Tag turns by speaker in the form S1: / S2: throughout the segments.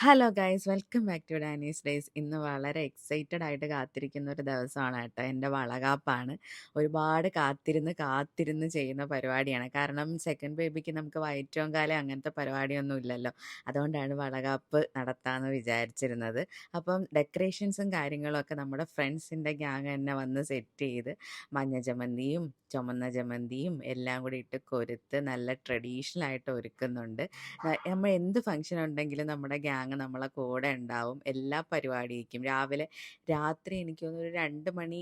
S1: Hello guys welcome back to Dani's days. ഇന്ന് വളരെ excited ആയിട്ട് കാത്തിരിക്കുന്ന ഒരു ദിവസമാണ് കേട്ടോ. എന്റെ വളകാപ്പാണ്. ഒരുപാട് കാത്തിരുന്ന് കാത്തിരുന്ന് ചെയ്യുന്ന പരിപാടിയാണ്. കാരണം സെക്കൻഡ് ബേബിക്ക് നമുക്ക് വയറ്റവും കാലം അങ്ങനത്തെ പരിപാടിയൊന്നും ഇല്ലല്ലോ. അതുകൊണ്ടാണ് വളകാപ്പ് നടത്താമെന്ന് വിചാരിച്ചിരുന്നത്. അപ്പം ഡെക്കറേഷൻസും കാര്യങ്ങളും ഒക്കെ നമ്മുടെ ഫ്രണ്ട്സിന്റെ ഗ്യാങ് തന്നെ വന്ന് സെറ്റ് ചെയ്ത് മഞ്ഞ ജമന്തിയും ചുമന്ന ജമന്തിയും എല്ലാം കൂടി ഇട്ട് കൊരുത്ത് നല്ല ട്രഡീഷണൽ ആയിട്ട് ഒരുക്കുന്നുണ്ട്. നമ്മൾ എന്ത് ഫംഗ്ഷൻ ഉണ്ടെങ്കിലും നമ്മുടെ ഗ്യാങ് നമ്മളെ കൂടെ ഉണ്ടാവും. എല്ലാ പരിപാടിക്കും. രാവിലെ രാത്രി എനിക്ക് തോന്നുന്നു ഒരു രണ്ട് മണി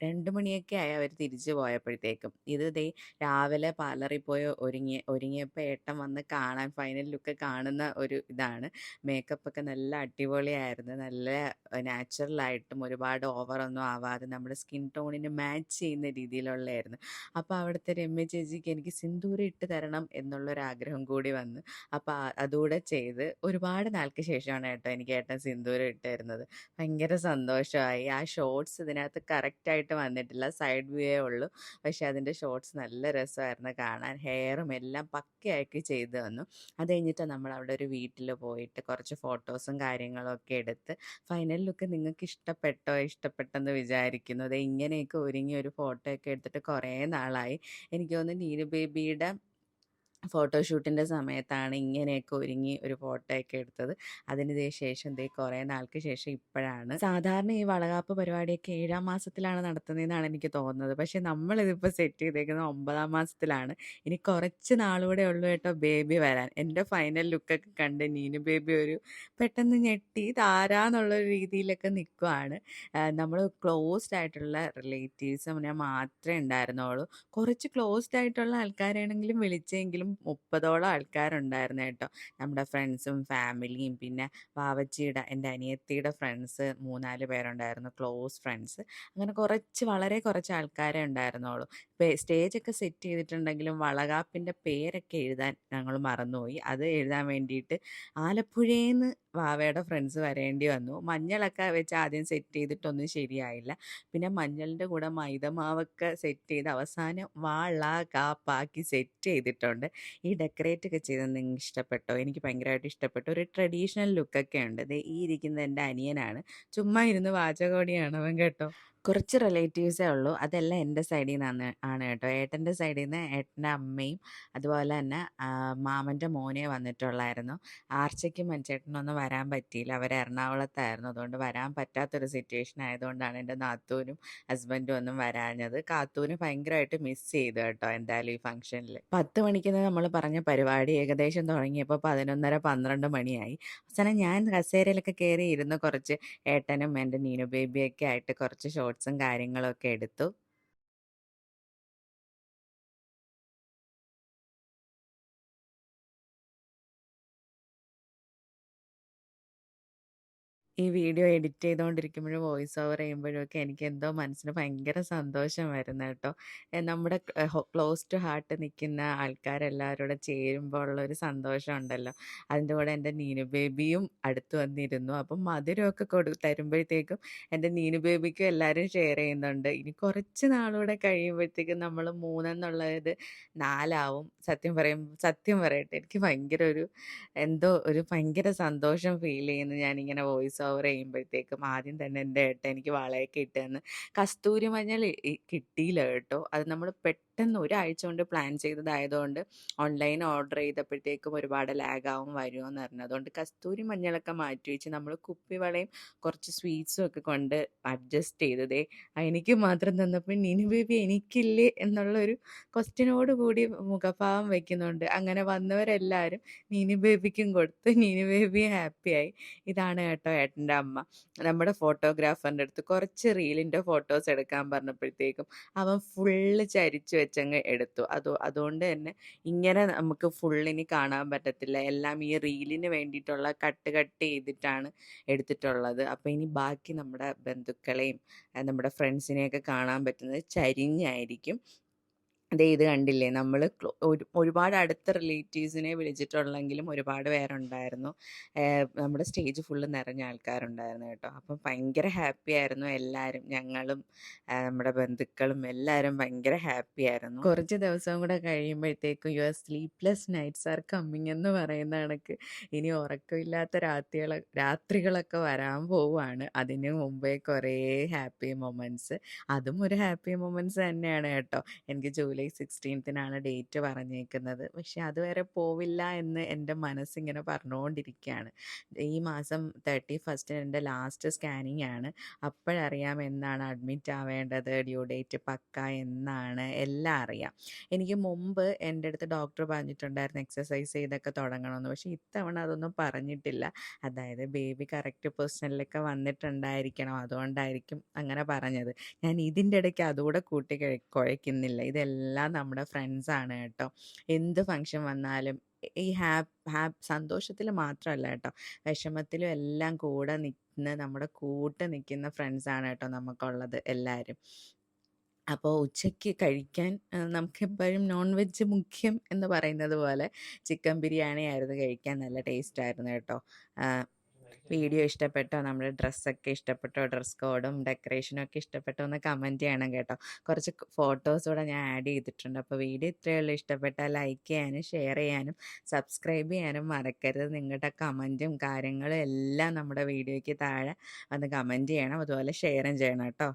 S1: രണ്ട് മണിയൊക്കെ ആയി അവർ തിരിച്ചു പോയപ്പോഴത്തേക്കും. ഇത് ദേ രാവിലെ പാർലറിൽ പോയി ഒരുങ്ങി ഒരുങ്ങിയപ്പോൾ ഏട്ടൻ വന്ന് കാണാൻ ഫൈനൽ ലുക്ക് കാണുന്ന ഒരു ഇതാണ്. മേക്കപ്പ് ഒക്കെ നല്ല അടിപൊളിയായിരുന്നു. നല്ല നാച്ചുറലായിട്ടും ഒരുപാട് ഓവറൊന്നും ആവാതെ നമ്മുടെ സ്കിൻ ടോണിന് മാച്ച് ചെയ്യുന്ന രീതിയിലുള്ളതായിരുന്നു. അപ്പോൾ അവിടുത്തെ രമ്യ ചേച്ചിക്ക് എനിക്ക് സിന്ദൂരം ഇട്ട് തരണം എന്നുള്ളൊരാഗ്രഹം കൂടി വന്നു. അപ്പോൾ അതുകൂടെ ചെയ്ത് ഒരുപാട് നാൾക്ക് ശേഷമാണ് ഏട്ടോ എനിക്ക് ഏട്ടൻ സിന്ദൂരം ഇട്ട് ഭയങ്കര സന്തോഷമായി. ആ ഷോർട്സ് ഇതിനകത്ത് കറക്റ്റായിട്ട് വന്നിട്ടില്ല. സൈഡ് വ്യൂവേ ഉള്ളൂ. പക്ഷേ അതിന്റെ ഷോർട്സ് നല്ല രസമായിരുന്നു കാണാൻ. ഹെയറും എല്ലാം പക്കയാക്കി ചെയ്തു വന്നു അത് കഴിഞ്ഞിട്ട് നമ്മൾ അവിടെ ഒരു വീട്ടിൽ പോയിട്ട് കുറച്ച് ഫോട്ടോസും കാര്യങ്ങളും ഒക്കെ എടുത്ത് ഫൈനൽ ലുക്ക് നിങ്ങൾക്ക് ഇഷ്ടപ്പെട്ടോ ഇഷ്ടപ്പെട്ടെന്ന് വിചാരിക്കുന്നു. അത് ഇങ്ങനെയൊക്കെ ഒരുങ്ങി ഒരു ഫോട്ടോ ഒക്കെ എടുത്തിട്ട് കുറേ നാളായി. എനിക്ക് തോന്നുന്നു നീരു ബേബിയുടെ ഫോട്ടോഷൂട്ടിന്റെ സമയത്താണ് ഇങ്ങനെയൊക്കെ ഒരുങ്ങി ഒരു ഫോട്ടോ ഒക്കെ എടുത്തത്. അതിന് ശേഷം ദേ കുറേ നാൾക്ക് ശേഷം ഇപ്പോഴാണ്. സാധാരണ ഈ വളകാപ്പ് പരിപാടിയൊക്കെ ഏഴാം മാസത്തിലാണ് നടത്തുന്നതെന്നാണ് എനിക്ക് തോന്നുന്നത്. പക്ഷേ നമ്മളിതിപ്പോൾ സെറ്റ് ചെയ്തേക്കുന്നത് ഒമ്പതാം മാസത്തിലാണ്. ഇനി കുറച്ച് നാളുകൂടെ ഉള്ളൂ കേട്ടോ ബേബി വരാൻ. എന്റെ ഫൈനൽ ലുക്കൊക്കെ കണ്ട് നീനു ബേബി ഒരു പെട്ടെന്ന് ഞെട്ടി താരാന്നുള്ള രീതിയിലൊക്കെ നിൽക്കുവാണ് നമ്മൾ ക്ലോസ്ഡ് ആയിട്ടുള്ള റിലേറ്റീവ്സ് ഞാൻ മാത്രമേ ഉണ്ടായിരുന്നുള്ളൂ. കുറച്ച് ക്ലോസ്ഡ് ആയിട്ടുള്ള ആൾക്കാരാണെങ്കിലും വിളിച്ചെങ്കിലും മുപ്പതോളം ആൾക്കാരുണ്ടായിരുന്നു കേട്ടോ. നമ്മുടെ ഫ്രണ്ട്സും ഫാമിലിയും പിന്നെ വാവച്ചിയുടെ എന്റെ അനിയത്തിയുടെ ഫ്രണ്ട്സ് മൂന്നാൽ പേരുണ്ടായിരുന്നു ക്ലോസ് ഫ്രണ്ട്സ്. അങ്ങനെ കുറച്ച് വളരെ കുറച്ച് ആൾക്കാരെ ഉണ്ടായിരുന്നുള്ളൂ. സ്റ്റേജൊക്കെ സെറ്റ് ചെയ്തിട്ടുണ്ടെങ്കിലും വളകാപ്പിന്റെ പേരൊക്കെ എഴുതാൻ ഞങ്ങൾ മറന്നുപോയി. അത് എഴുതാൻ വേണ്ടിയിട്ട് ആലപ്പുഴയിൽ വാവയുടെ ഫ്രണ്ട്സ് വരേണ്ടി വന്നു. മഞ്ഞളൊക്കെ വെച്ച് ആദ്യം സെറ്റ് ചെയ്തിട്ടൊന്നും ശരിയായില്ല. പിന്നെ മഞ്ഞളിന്റെ കൂടെ മൈദമാവൊക്കെ സെറ്റ് ചെയ്ത് അവസാനം വാള കാപ്പാക്കി സെറ്റ് ചെയ്തിട്ടുണ്ട്. ഈ ഡെക്കറേറ്റ് ഒക്കെ ചെയ്തത് നിങ്ങൾക്ക് ഇഷ്ടപ്പെട്ടോ? എനിക്ക് ഭയങ്കരമായിട്ട് ഇഷ്ടപ്പെട്ടു. ഒരു ട്രഡീഷണൽ ലുക്കൊക്കെ ഉണ്ട്. ഈ ഇരിക്കുന്നത് എന്റെ അനിയനാണ്. ചുമ്മാ ഇരുന്ന് വാചകോടിയാണ് അവൻ കേട്ടോ. കുറച്ച് റിലേറ്റീവ്സേ ഉള്ളൂ. അതെല്ലാം എന്റെ സൈഡിൽ നിന്നാണ് ആണ് കേട്ടോ. ഏട്ടന്റെ സൈഡിൽ നിന്ന് ഏട്ടന്റെ അമ്മയും അതുപോലെ തന്നെ മാമന്റെ മോനെ വന്നിട്ടുള്ളായിരുന്നു. ആർച്ചയ്ക്കും മഞ്ചേട്ടനൊന്നും വരാൻ പറ്റിയില്ല. അവർ എറണാകുളത്തായിരുന്നു. അതുകൊണ്ട് വരാൻ പറ്റാത്തൊരു സിറ്റുവേഷൻ ആയതുകൊണ്ടാണ് എന്റെ നാത്തൂനും ഹസ്ബൻഡും ഒന്നും വരാഞ്ഞത്. കാത്തൂന് ഭയങ്കരമായിട്ട് മിസ് ചെയ്തു കേട്ടോ എന്തായാലും ഈ ഫംഗ്ഷനിൽ പത്ത് മണിക്ക് നമ്മൾ പറഞ്ഞ പരിപാടി ഏകദേശം തുടങ്ങിയപ്പോൾ പതിനൊന്നര പന്ത്രണ്ട് മണിയായി. അവസാനം ഞാൻ കസേരയിലൊക്കെ കയറി ഇരുന്ന് കുറച്ച് ഏട്ടനും എന്റെ നീനു ബേബിയൊക്കെ ആയിട്ട് കുറച്ച് ഷോർട്സും കാര്യങ്ങളൊക്കെ എടുത്തു. ഈ വീഡിയോ എഡിറ്റ് ചെയ്തുകൊണ്ടിരിക്കുമ്പോഴും വോയിസ് ഓവർ ചെയ്യുമ്പോഴും ഒക്കെ എനിക്ക് എന്തോ മനസ്സിന് ഭയങ്കര സന്തോഷം വരുന്ന കേട്ടോ നമ്മുടെ ക്ലോസ് ടു ഹാർട്ട് നിൽക്കുന്ന ആൾക്കാരെല്ലാവരും കൂടെ ചേരുമ്പോൾ ഉള്ള ഒരു സന്തോഷം ഉണ്ടല്ലോ. അതിന്റെ കൂടെ എന്റെ നീനു ബേബിയും അടുത്ത് വന്നിരുന്നു. അപ്പം മധുരമൊക്കെ കൊടു തരുമ്പോഴത്തേക്കും എന്റെ നീനു ബേബിക്കും എല്ലാവരും ഷെയർ ചെയ്യുന്നുണ്ട്. ഇനി കുറച്ച് നാളൂടെ കഴിയുമ്പോഴത്തേക്കും നമ്മൾ മൂന്നെന്നുള്ളത് നാലാവും. സത്യം പറയും സത്യം പറയട്ടെ. എനിക്ക് ഭയങ്കര ഒരു എന്തോ ഒരു ഭയങ്കര സന്തോഷം ഫീൽ ചെയ്യുന്നു ഞാനിങ്ങനെ വോയിസ് ഓവർ ചെയ്യുമ്പോഴത്തേക്കും ആദ്യം തന്നെ എന്റെ ഏട്ടൻ എനിക്ക് വളയൊക്കെ ഇട്ട് കസ്തൂരി മഞ്ഞൾ കിട്ടിയില്ല കേട്ടോ. അത് നമ്മൾ പെട്ടെന്ന് ഒരാഴ്ച കൊണ്ട് പ്ലാൻ ചെയ്തതായതുകൊണ്ട് ഓൺലൈൻ ഓർഡർ ചെയ്തപ്പോഴത്തേക്കും ഒരുപാട് ലാഗാവും വരുമെന്ന് പറഞ്ഞു അതുകൊണ്ട് കസ്തൂരി മഞ്ഞളൊക്കെ മാറ്റി വെച്ച് നമ്മൾ കുപ്പി കുപ്പിവളയും കുറച്ച് സ്വീറ്റ്സും ഒക്കെ കൊണ്ട് അഡ്ജസ്റ്റ് ചെയ്തതേ എനിക്ക് മാത്രം തന്നപ്പോൾ നിനു ബേബി എനിക്കില്ലേ എന്നുള്ളൊരു ക്വസ്റ്റ്യനോട് കൂടി മുഖഭാവം വെക്കുന്നുണ്ട്. അങ്ങനെ വന്നവരെല്ലാവരും നീനു ബേബിക്കും കൊടുത്ത് നീനു ബേബി ഹാപ്പിയായി. ഇതാണ് കേട്ടോ ഏട്ടന്റെ അമ്മ. നമ്മുടെ ഫോട്ടോഗ്രാഫറിന്റെ അടുത്ത് കുറച്ച് റീലിന്റെ ഫോട്ടോസ് എടുക്കാൻ പറഞ്ഞപ്പോഴത്തേക്കും അവൻ ഫുള്ള് ചരിച്ച് വെച്ചങ്ങ് എടുത്തു. അത് അതുകൊണ്ട് തന്നെ ഇങ്ങനെ നമുക്ക് ഫുള്ളിനി കാണാൻ പറ്റത്തില്ല. എല്ലാം ഈ റീലിന് വേണ്ടിയിട്ടുള്ള കട്ട് കട്ട് ചെയ്തിട്ടാണ് എടുത്തിട്ടുള്ളത്. അപ്പോൾ ഇനി ബാക്കി നമ്മുടെ ബന്ധുക്കളെയും നമ്മുടെ ഫ്രണ്ട്സിനെയൊക്കെ കാണാൻ പറ്റുന്നത് ചരിഞ്ഞായിരിക്കും. ദേ ഇത് കണ്ടില്ലേ? നമ്മൾ ഒരു ഒരുപാട് അടുത്ത റിലേറ്റീവ്സിനെ വിളിച്ചിട്ടുള്ളെങ്കിലും ഒരുപാട് പേരുണ്ടായിരുന്നു. നമ്മുടെ സ്റ്റേജ് ഫുള്ള് നിറഞ്ഞ ആൾക്കാരുണ്ടായിരുന്നു കേട്ടോ. അപ്പം ഭയങ്കര ഹാപ്പി ആയിരുന്നു എല്ലാവരും ഞങ്ങളും നമ്മുടെ ബന്ധുക്കളും എല്ലാവരും ഭയങ്കര ഹാപ്പി ആയിരുന്നു. കുറച്ച് ദിവസം കൂടെ കഴിയുമ്പോഴത്തേക്കും your sleepless nights are coming എന്ന് പറയുന്ന കണക്ക്. ഇനി ഉറക്കമില്ലാത്ത രാത്രികൾ രാത്രികളൊക്കെ വരാൻ പോവുകയാണ്. അതിന് മുമ്പേ കുറേ ഹാപ്പി മൊമെന്റ്സ് അതും ഒരു ഹാപ്പി മൊമെന്റ്സ് തന്നെയാണ് കേട്ടോ. എനിക്ക് ജൂലൈ സിക്സ്റ്റീൻത്തിനാണ് ഡേറ്റ് പറഞ്ഞേക്കുന്നത്. പക്ഷെ അതുവരെ പോവില്ല എന്ന് എന്റെ മനസ്സിങ്ങനെ പറഞ്ഞുകൊണ്ടിരിക്കുകയാണ് ഈ മാസം തേർട്ടി ഫസ്റ്റിന് എന്റെ ലാസ്റ്റ് സ്കാനിങ് ആണ് അപ്പോഴറിയാം എന്നാണ് അഡ്മിറ്റ് ആവേണ്ടത് ഡ്യൂ ഡേറ്റ് പക്ക എന്നാണ് എല്ലാം അറിയാം. എനിക്ക് മുമ്പ് എന്റെ അടുത്ത് ഡോക്ടർ പറഞ്ഞിട്ടുണ്ടായിരുന്നു എക്സസൈസ് ചെയ്തൊക്കെ തുടങ്ങണമെന്ന്. പക്ഷേ ഇത്തവണ അതൊന്നും പറഞ്ഞിട്ടില്ല. അതായത് ബേബി കറക്റ്റ് പൊസിഷനിലൊക്കെ വന്നിട്ടുണ്ടായിരിക്കണം. അതുകൊണ്ടായിരിക്കും അങ്ങനെ പറഞ്ഞത്. ഞാൻ ഇതിന്റെ ഇടയ്ക്ക് അതുകൂടെ കൂട്ടി കഴി കുഴയ്ക്കുന്നില്ല. ഇതെല്ലാം നമ്മുടെ ഫ്രണ്ട്സാണ് കേട്ടോ. എന്ത് ഫങ്ഷൻ വന്നാലും ഈ ഹാപ്പ് ഹാപ്പ് സന്തോഷത്തിൽ മാത്രമല്ല കേട്ടോ. വിഷമത്തിലും എല്ലാം കൂടെ നിൽക്കുന്ന നമ്മുടെ കൂട്ട് നിൽക്കുന്ന ഫ്രണ്ട്സാണ് കേട്ടോ നമുക്കുള്ളത് എല്ലാവരും. അപ്പോൾ ഉച്ചയ്ക്ക് കഴിക്കാൻ നമുക്കെപ്പോഴും നോൺ വെജ് മുഖ്യം എന്ന് പറയുന്നത് പോലെ ചിക്കൻ ബിരിയാണി ആയിരുന്നു കഴിക്കാൻ നല്ല ടേസ്റ്റ് ആയിരുന്നു കേട്ടോ. വീഡിയോ ഇഷ്ടപ്പെട്ടോ? നമ്മുടെ ഡ്രസ്സൊക്കെ ഇഷ്ടപ്പെട്ടോ? ഡ്രസ് കോഡും ഡെക്കറേഷനും ഒക്കെ ഇഷ്ടപ്പെട്ടോ? എന്ന് കമന്റ് ചെയ്യണം കേട്ടോ. കുറച്ച് ഫോട്ടോസ് കൂടെ ഞാൻ ആഡ് ചെയ്തിട്ടുണ്ട്. അപ്പോൾ വീഡിയോ ഇത്രയേ ഉള്ളൂ. ഇഷ്ടപ്പെട്ടാൽ ലൈക്ക് ചെയ്യാനും ഷെയർ ചെയ്യാനും സബ്സ്ക്രൈബ് ചെയ്യാനും മറക്കരുത്. നിങ്ങളുടെ കമന്റും കാര്യങ്ങളും എല്ലാം നമ്മുടെ വീഡിയോയ്ക്ക് താഴെ വന്ന് കമന്റ് ചെയ്യണം. അതുപോലെ ഷെയറും ചെയ്യണം കേട്ടോ.